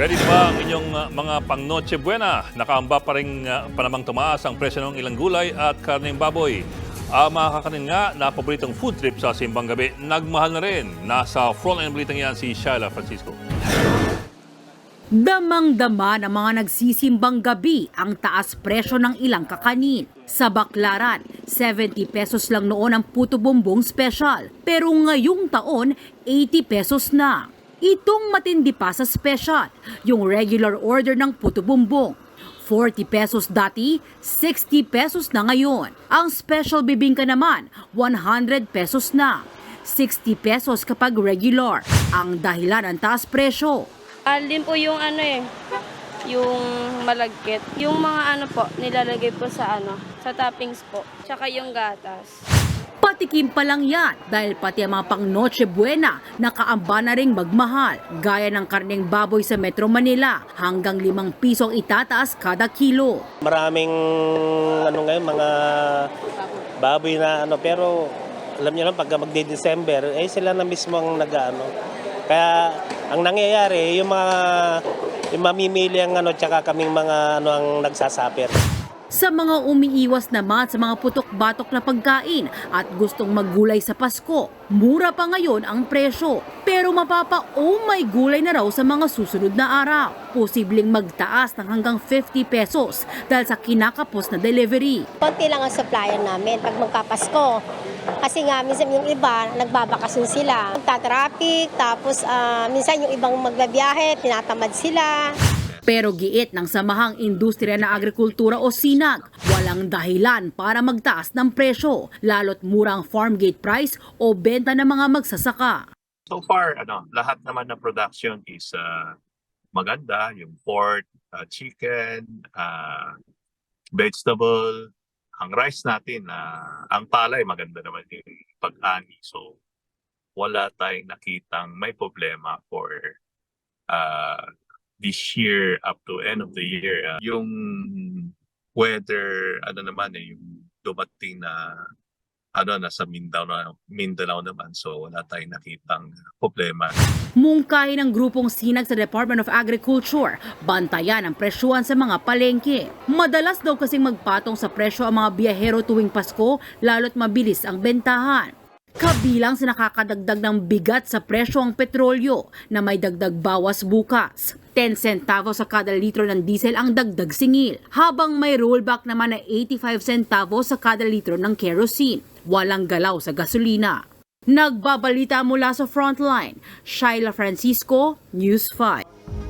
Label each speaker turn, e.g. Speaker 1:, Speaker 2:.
Speaker 1: Ready ba ang inyong uh, mga pang Noche Buena? Nakaamba pa rin uh, panamang tumaas ang presyo ng ilang gulay at karneng baboy. Ang mga kakanin nga na paboritong food trip sa simbang gabi, nagmahal na rin. Nasa frontline balitang yan si Shyla Francisco.
Speaker 2: Damang-dama ng mga nagsisimbang gabi ang taas presyo ng ilang kakanin. Sa Baklaran, 70 pesos lang noon ang puto bumbong special. Pero ngayong taon, 80 pesos na. Itong matindi pa sa special, yung regular order ng puto bumbong. 40 pesos dati, 60 pesos na ngayon. Ang special bibingka naman, 100 pesos na. 60 pesos kapag regular. Ang dahilan ng taas presyo.
Speaker 3: Alin po yung ano eh, yung malagkit. Yung mga ano po, nilalagay po sa ano, sa toppings po. Tsaka yung gatas.
Speaker 2: Patikim pa lang yan dahil pati ang mga pang Noche Buena nakaamba na ring magmahal. Gaya ng karneng baboy sa Metro Manila hanggang limang piso ang itataas kada kilo.
Speaker 4: Maraming ano ngayon mga baboy na ano pero alam niyo lang pag magde-December eh sila na mismo ang nag-ano. Kaya ang nangyayari yung mga yung mamimili ang ano tsaka kaming mga ano ang nagsasaper.
Speaker 2: Sa mga umiiwas naman sa mga putok-batok na pagkain at gustong maggulay sa Pasko, mura pa ngayon ang presyo. Pero mapapa oh my gulay na raw sa mga susunod na araw. Posibleng magtaas ng hanggang 50 pesos dahil sa kinakapos na delivery.
Speaker 5: konti lang ang supplier namin pag magkapasko. Kasi nga, minsan yung iba, nagbabakasyon sila. Tatraffic, tapos ah, minsan yung ibang magbabiyahe, tinatamad sila.
Speaker 2: Pero giit ng Samahang Industriya na Agrikultura o SINAG, walang dahilan para magtaas ng presyo, lalo't murang farm gate price o benta ng mga magsasaka.
Speaker 6: So far, ano, lahat naman ng production is uh, maganda. Yung pork, uh, chicken, uh, vegetable, ang rice natin, uh, ang palay, maganda naman yung pag-ani. So, wala tayong nakitang may problema for uh, this year up to end of the year. Uh, yung weather, ano naman eh, yung dumating na ano nasa Mindanao Mindanao naman so wala tayong nakitang problema
Speaker 2: Mungkahi ng grupong sinag sa Department of Agriculture, bantayan ang presyuhan sa mga palengke. Madalas daw kasing magpatong sa presyo ang mga biyahero tuwing Pasko, lalo't mabilis ang bentahan. Kabilang sa nakakadagdag ng bigat sa presyo ang petrolyo na may dagdag bawas bukas. 10 centavos sa kada litro ng diesel ang dagdag singil, habang may rollback naman na 85 centavos sa kada litro ng kerosene. Walang galaw sa gasolina. Nagbabalita mula sa Frontline, Shaila Francisco, News 5.